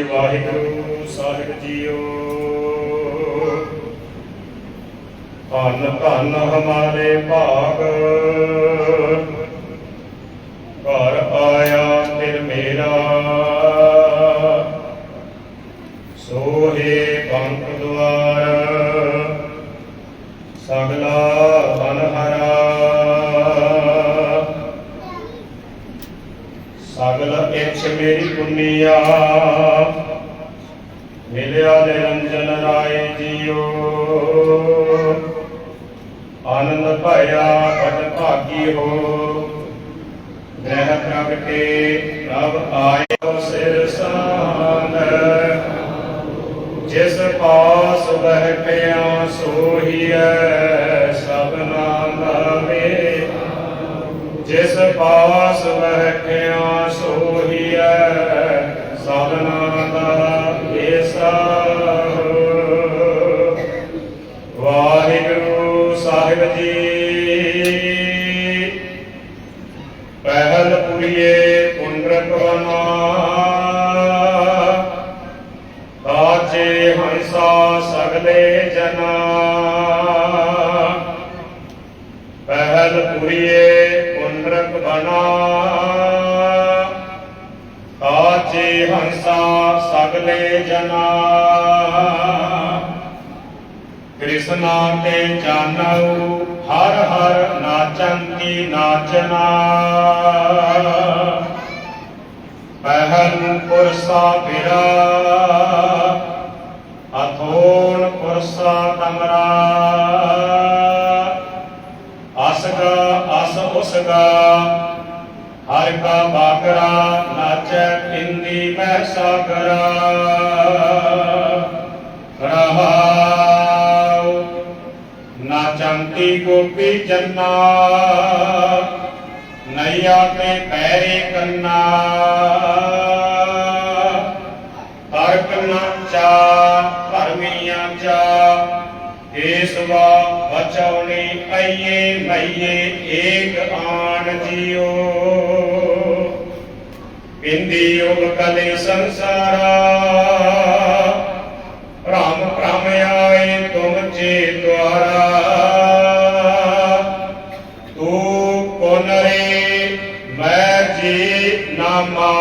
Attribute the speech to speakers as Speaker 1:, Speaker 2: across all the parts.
Speaker 1: ਵਾਹਿਗੁਰੂ ਸਾਹਿਬ JIO. ਧੰਨ ਧੰਨ ਹਮਾਰੇ ਭਾਗ। ਸਗਲ ਮੇਰੀ ਪੁੰਨੀਆ ਮਿਲਿਆ ਨਿਰੰਜਨ ਰਾਏ ਜੀਓ। ਆਨੰਦ ਭਇਆ ਪਟ ਭਾਗੀ ਹੋ। ਗ੍ਰਹਿ ਪ੍ਰਗਟੇ ਪ੍ਰਭ ਆਇਓ ਸਿਰ ਸਾਨ ਜਿਸ ਪਾਸ ਬਹਿਟਿਆ ਸੋਹੀਐ। ਜਿਸ ਪਾਸ ਬੈਠਿਆ ਸੋਹੀਐ, ਸਾਧਨਾ ਦਾ ਏਸਾ ਵਾਹਿਗੁਰੂ ਸਾਹਿਬ ਜੀ, ਪਹਿਲ ਪੁਰੀਏ ਪੁੰਡਰਕ ਬਨਾ ਤਾਜੇ ਹੰਸਾ ਸਗਲੇ ਜਨਾ। ਪਹਿਲ ਪੁਰੀਏ ਪੁੰਡਰਕ ਬਨਾ ਆਜੇ ਹੰਸਾ ਸਗਲੇ ਜਨਾ। ਕ੍ਰਿਸ਼ਨਾ ਤੇ ਜਾਣਉ, ਹਰ ਹਰ ਨਾਚੰਤੀ ਨਾਚਨਾ। ਪਹਿਲ ਪੁਰਸਾ ਬਿਰਾ, ਅਥੋਨ ਪੁਰਸਾ ਤਮਰਾ। ਅਸ ਉਸਗਾ ਹਰ ਕਾ ਬਾਕਰਾ ਨਾਚੈ ਇੰਦੀ ਮਹਿ ਸਾਗਰਾ ਰਹਾਉ, ਨਾਚੰਤੀ ਗੋਪੀ ਜੰਨਾ। ਨਈਆ ਤੇ ਪੈਰੇ ਕੰਨਾ। ਏਸਵਾ ਬਚਾਉਣੀ ਆਈਏ ਮਈਏ ਏਕ ਆਣ ਜੀਓ। ਪਿੰਦੀ ਯੋਗ ਕਲੇ ਸੰਸਾਰਾ ਰਾਮ ਭ੍ਰਮ ਆਏ ਤੁਮ ਚੇ ਦੁਆਰਾ। ਤੂੰ ਕੋਨ ਮੈਂ ਜੀ ਨਾਮਾ,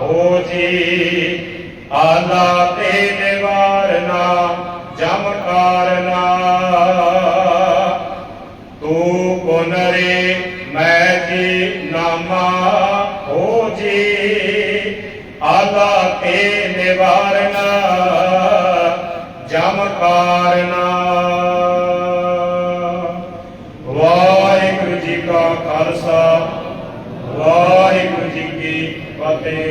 Speaker 1: ਹੋ ਜੀ, ਆਲਾ ਤੇ ਨਿਵਾਰਨਾ। ਕਾਰਨਾ ਤੂੰ ਕੋਨ ਮੈਂ ਜੀ ਨਾਮਾ, ਹੋ ਜੀ। ਆਲਾ ਤੇ ਨਿਵਾਰਨਾ, ਜਮ ਕਾਰਨਾ। ਵਾਹਿਗੁਰੂ ਜੀ ਕਾ ਖਾਲਸਾ, ਵਾਹਿਗੁਰੂ ਜੀ ਕੀ ਫਤਿਹ।